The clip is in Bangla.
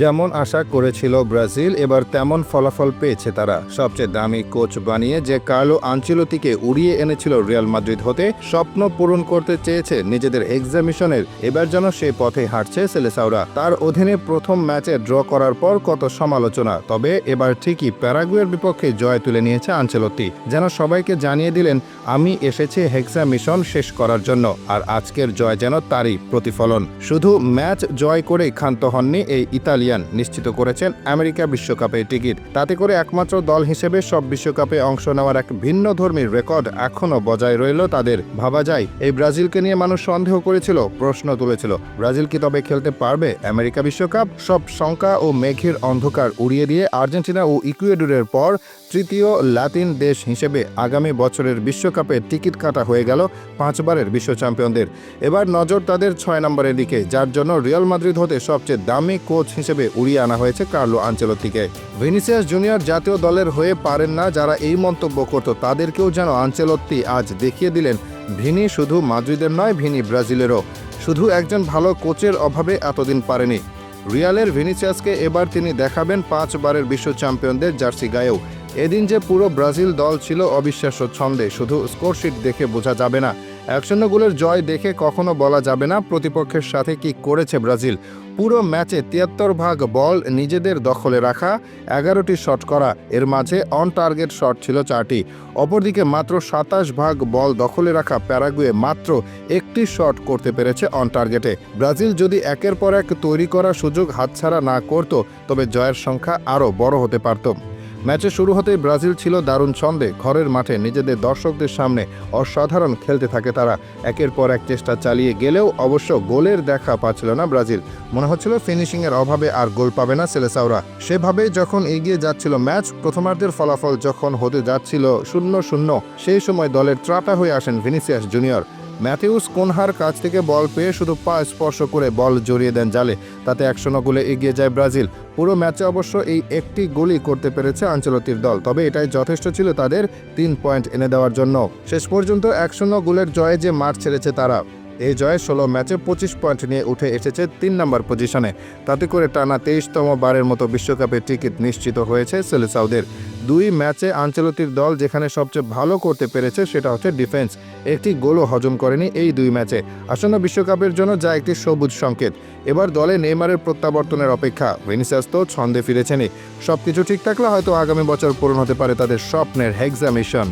যেমন আশা করেছিল ব্রাজিল, এবার তেমন ফলাফল পেয়েছে তারা। সবচেয়ে দামি কোচ বানিয়ে যে কার্লো আঞ্চলতিকে উড়িয়ে এনেছিল রিয়াল মাদ্রিদ হতে, স্বপ্ন পূরণ করতে চেয়েছে নিজেদের এক্সামিশনের। এবার যেন সেই পথে হাঁটছে সেলেসাওরা। তার অধীনে প্রথম ম্যাচে ড্র করার পর কত সমালোচনা, তবে এবার ঠিকই প্যারাগুয়ের বিপক্ষে জয় তুলে নিয়েছে আঞ্চলতি। যেন সবাইকে জানিয়ে দিলেন, আমি এসেছি হেক্সা মিশন শেষ করার জন্য, আর আজকের জয় যেন তারই প্রতিফলন। শুধু ম্যাচ জয় করেই ক্ষান্ত হননি এই ইতালিয়ান নিশ্চিত করেছেন আমেরিকা বিশ্বকাপের টিকিট। তাতে করে একমাত্র দল হিসেবে সব বিশ্বকাপে অংশ নেওয়ার এক ভিন্ন ধর্মীর রেকর্ড এখনও বজায় রইল তাদের। ভাবা যায়, এই ব্রাজিলকে নিয়ে মানুষ সন্দেহ করেছিল, প্রশ্ন তুলেছিল। ব্রাজিল কি তবে খেলতে পারবে? আমেরিকা বিশ্বকাপ সব শঙ্কা ও মেঘের অন্ধকার উড়িয়ে দিয়ে আর্জেন্টিনা ও ইকুয়েডরের পর তৃতীয় লাতিন দেশ হিসেবে আগামী বছরের বিশ্বকাপে টিকিট কাটা হয়ে গেল পাঁচবারের বিশ্ব চ্যাম্পিয়নদের। এবার নজর তাদের ছয় নম্বরের দিকে, যার জন্য রিয়াল মাদ্রিদ হতে সবচেয়ে দামি কোচ হিসেবে উড়িয়ে আনা হয়েছে কার্লো আঞ্চলতিকে ভিনিসিয়াস জুনিয়র জাতীয় দলের হয়ে পারেন না যারা এই মন্তব্য করত। তাদেরকেও যেন আঞ্চলত্তি আজ দেখিয়ে দিলেন, ভিনি শুধু মাদ্রিদের নয়, ভিনি ব্রাজিলেরও। শুধু একজন ভালো কোচের অভাবে এতদিন পারেনি। রিয়ালের ভিনিসিয়াসকে এবার তিনি দেখাবেন পাঁচবারের বিশ্ব চ্যাম্পিয়নদের জার্সি গায়েও। এদিন যে পুরো ব্রাজিল দল ছিল অবিশ্বাস্য ছন্দে, শুধু স্কোরশিট দেখে বোঝা যাবে না। এক গোলের জয় দেখে কখনো বলা যাবে না প্রতিপক্ষের সাথে কি করেছে ব্রাজিল। পুরো ম্যাচে তিয়াত্তর ভাগ বল নিজেদের দখলে রাখা, এগারোটি শট করা, এর মাঝে অন টার্গেট শট ছিল চারটি। অপরদিকে মাত্র সাতাশ ভাগ বল দখলে রাখা প্যারাগুয়ে মাত্র একটি শট করতে পেরেছে অন টার্গেটে। ব্রাজিল যদি একের পর এক তৈরি করা সুযোগ হাতছাড়া না করত, তবে জয়ের সংখ্যা আরও বড় হতে পারত। ম্যাচে শুরু হতেই ব্রাজিল ছিল দারুণ ছন্দে। ঘরের মাঠে নিজেদের দর্শকদের সামনে অসাধারণ খেলতে থাকে তারা। একের পর এক চেষ্টা চালিয়ে গেলেও অবশ্য গোলের দেখা পাচ্ছিল না ব্রাজিল। মনে হচ্ছিল ফিনিশিংয়ের অভাবে আর গোল পাবে না সেলেসাওরা। সেভাবে যখন এগিয়ে যাচ্ছিল ম্যাচ, প্রথমার্ধের ফলাফল যখন হতে যাচ্ছিল শূন্য শূন্য, সেই সময় দলের ত্রাতা হয়ে আসেন ভিনিসিয়াস জুনিয়র। ম্যাথিউস কোনহার কাছ থেকে বল পেয়ে শুধু পা স্পর্শ করে বল জড়িয়ে দেন জালে, তাতে একশো গোলে এগিয়ে যায় ব্রাজিল। পুরো ম্যাচে অবশ্য এই একটি গোলই করতে পেরেছে আঞ্চলতির দল, তবে এটাই যথেষ্ট ছিল তাদের তিন পয়েন্ট এনে দেওয়ার জন্য। শেষ পর্যন্ত একশো গোলের জয়ে যে মাঠ ছেড়েছে তারা। এই জয়ে ষোলো ম্যাচে পঁচিশ পয়েন্ট নিয়ে উঠে এসেছে তিন নম্বর পজিশনে। তাতে করে টানা তেইশতম বারের মতো বিশ্বকাপের টিকিট নিশ্চিত হয়েছে সেলেসাউদের। দুই ম্যাচে আঞ্চলতির দল যেখানে সবচেয়ে ভালো করতে পেরেছে সেটা হচ্ছে ডিফেন্স। একটি গোলও হজম করেনি এই দুই ম্যাচে। আসন্ন বিশ্বকাপের জন্য যা একটি সবুজ সংকেত। এবার দলে নেইমারের প্রত্যাবর্তনের অপেক্ষা। ভেনিসাস তো ছন্দে ফিরেছেনই। সবকিছু ঠিক থাকলে হয়তো আগামী বছর পূরণ হতে পারে তাদের স্বপ্নের হেক্সামিশন